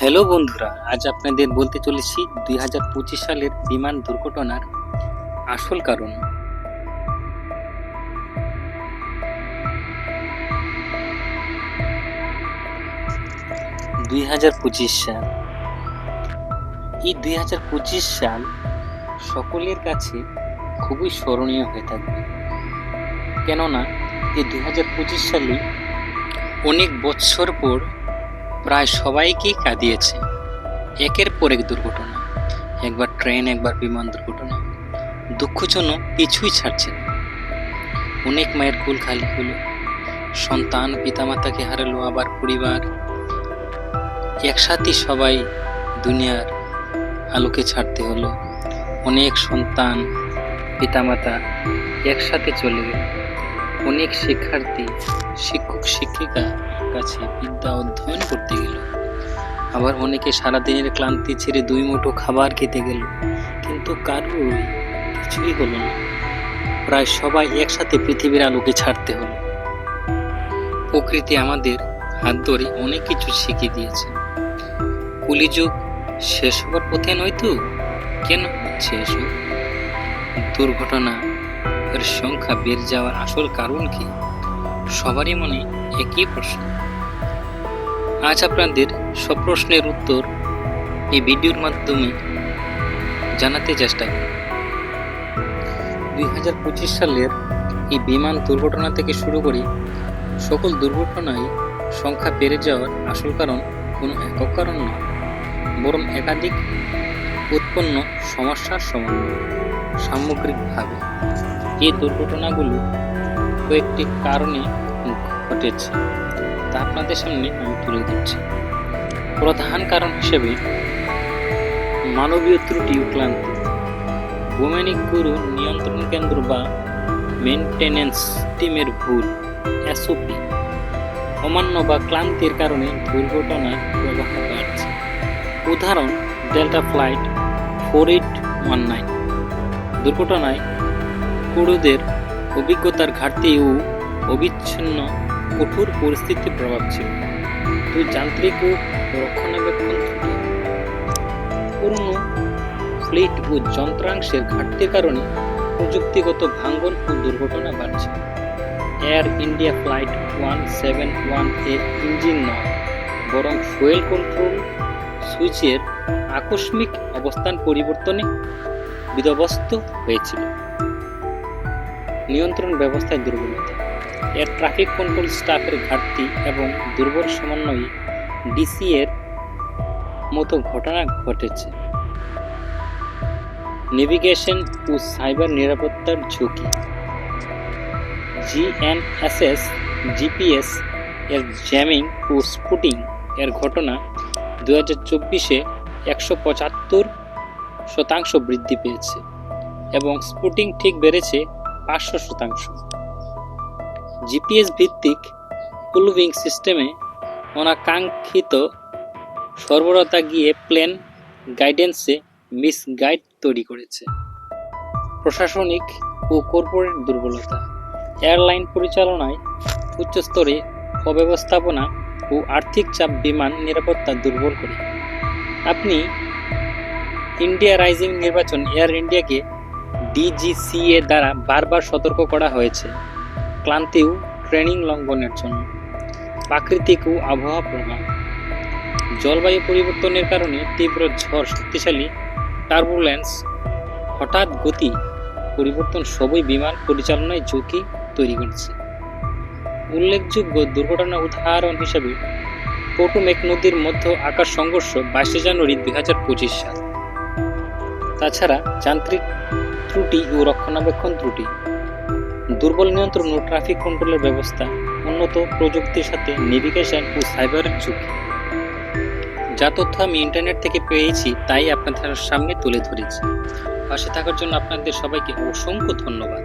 Hello বন্ধুরা, আজ আপনাদের বলতে চলেছি দুই হাজার পঁচিশ সালের বিমান দুর্ঘটনার আসল কারণ। দুই হাজার পঁচিশ সাল। এই দুই হাজার পঁচিশ সাল সকলের কাছে খুবই স্মরণীয় হয়ে থাকবে। কেননা, এই দুই হাজার পঁচিশ সালে অনেক বছর পর প্রায় সবাইকেই কাঁদিয়েছে। একের পর এক দুর্ঘটনা, একবার ট্রেন, একবার বিমান দুর্ঘটনা। দুঃখজনক পিছুই ছাড়ছে না। অনেক মায়ের কুল খালি হলো। সন্তান, পিতামাতাকে হারালো, আবার পরিবার। একসাথে সবাই দুনিয়ার আলোকে ছাড়তে হলো। অনেক সন্তান, পিতামাতা একসাথে চলে গেল। অনেক শিক্ষার্থী, শিক্ষক, শিক্ষিকা কাছে বিদ্যা অধ্যয়ন করতে গেল। আবার অনেকে সারাদিনের ক্লান্তি ছেড়ে দুই মুঠো খাবার খেতে গেল। কিন্তু কারোর কিছুই হলো না। প্রায় সবাই একসাথে পৃথিবীর আলোকে ছাড়তে হলো। প্রকৃতি আমাদের হাত ধরে অনেক কিছু শিখিয়ে দিয়েছে। কলিযুগ শেষ হবার পথে নয় তো? কেন হচ্ছে এসব দুর্ঘটনা সংখ্যা বেড়ে যাওয়ার আসল কারণ কি? সবারই মনে একই প্রশ্ন। আজ আপনাদের সব প্রশ্নের উত্তর এই ভিডিওর মাধ্যমে জানাতে চেষ্টা করব দুই হাজার পঁচিশ সালের এই বিমান দুর্ঘটনা থেকে শুরু করে সকল দুর্ঘটনায় সংখ্যা বেড়ে যাওয়ার আসল কারণ কোনো একক কারণ নয়, বরং একাধিক উৎপন্ন সমস্যার সমন্বয় সামগ্রিকভাবে। এই দুর্ঘটনাগুলো কয়েকটি কারণে ঘটেছে, তা আপনাদের সামনে আমি তুলে দিচ্ছি প্রধান কারণ হিসেবে মানবীয় ত্রুটি ও ক্লান্তি। বৈমানিক গুরু নিয়ন্ত্রণ কেন্দ্র বা মেনটেনেন্স টিমের ভুল, এসওপি, অমান্য বা ক্লান্তির কারণে দুর্ঘটনার প্রবাহ বাড়ছে। উদাহরণ, Delta flight four eight one nine. দুর্ঘটনায় ক্রুদের অভিজ্ঞতার ঘাটতি ও অবিচ্ছিন্ন কঠোর পরিস্থিতির প্রভাব ছিল। দুই যান্ত্রিক ও রক্ষণাবেক্ষণ ত্রুটি পুরনো ফ্লিট ও যন্ত্রাংশের ঘাটতির কারণে প্রযুক্তিগত ভাঙ্গন ও দুর্ঘটনা বাড়ছে। Air India flight one seven ওয়ানের ইঞ্জিন নয় বরং ফুয়েল কন্ট্রোল সুইচের আকস্মিক অবস্থান পরিবর্তনে বিধ্বস্ত হয়েছিল। নিয়ন্ত্রণ ব্যবস্থায় দুর্বলতা এর ট্রাফিক কন্ট্রোল স্টাফের ঘাটতি এবং দুর্বল সমন্বয়ে ডিসি এর মতো ঘটনা ঘটেছে। নেভিগেশন ও সাইবার নিরাপত্তার ঝুঁকি। জিএনএসএস জিপিএস এর জ্যামিং ও স্পুটিং এর ঘটনা দু হাজার চব্বিশে একশো পঁচাত্তর শতাংশ বৃদ্ধি পেয়েছে এবং স্পুটিং ঠিক বেড়েছে পাঁচশো শতাংশ। জিপিএস ভিত্তিক কুলভিং সিস্টেমে অনাকাঙ্ক্ষিত সর্বরতা গিয়ে প্লেন গাইডেন্সে মিস গাইড তৈরি করেছে। প্রশাসনিক ও কর্পোরেট দুর্বলতা, এয়ারলাইন পরিচালনায় উচ্চস্তরে অব্যবস্থাপনা ও আর্থিক চাপ বিমান নিরাপত্তা দুর্বল করে। আপনি ইন্ডিয়া রাইজিং নির্বাচন এয়ার ইন্ডিয়াকে ডিজিসিএ দ্বারা বারবার সতর্ক করা হয়েছে ক্লান্তি ও ট্রেনিং লঙ্ঘনের জন্য। প্রাকৃতিক ও আবহাওয়া প্রভাব। জলবায়ু পরিবর্তনের কারণে তীব্র ঝড় শক্তিশালী টার্বুলেন্স। হঠাৎ গতি পরিবর্তন সবই বিমান পরিচালনায় ঝুঁকি তৈরি করছে। উল্লেখযোগ্য দুর্ঘটনা উদাহরণ হিসেবে পোটোমেক নদীর মধ্য আকাশ সংঘর্ষ বাইশে জানুয়ারি দুই হাজার পঁচিশ সাল। তাছাড়া যান্ত্রিক ত্রুটি ও রক্ষণাবেক্ষণ ত্রুটি। দুর্বল নিয়ন্ত্রণ ও ট্রাফিক কন্ট্রোলের ব্যবস্থা, উন্নত প্রযুক্তির সাথে নেভিগেশন ও সাইবারের ঝুঁকি। যা তথ্য আমি ইন্টারনেট থেকে পেয়েছি, তাই আপনাদের সামনে তুলে ধরেছি। পাশে থাকার জন্য আপনাদের সবাইকে অসংখ্য ধন্যবাদ।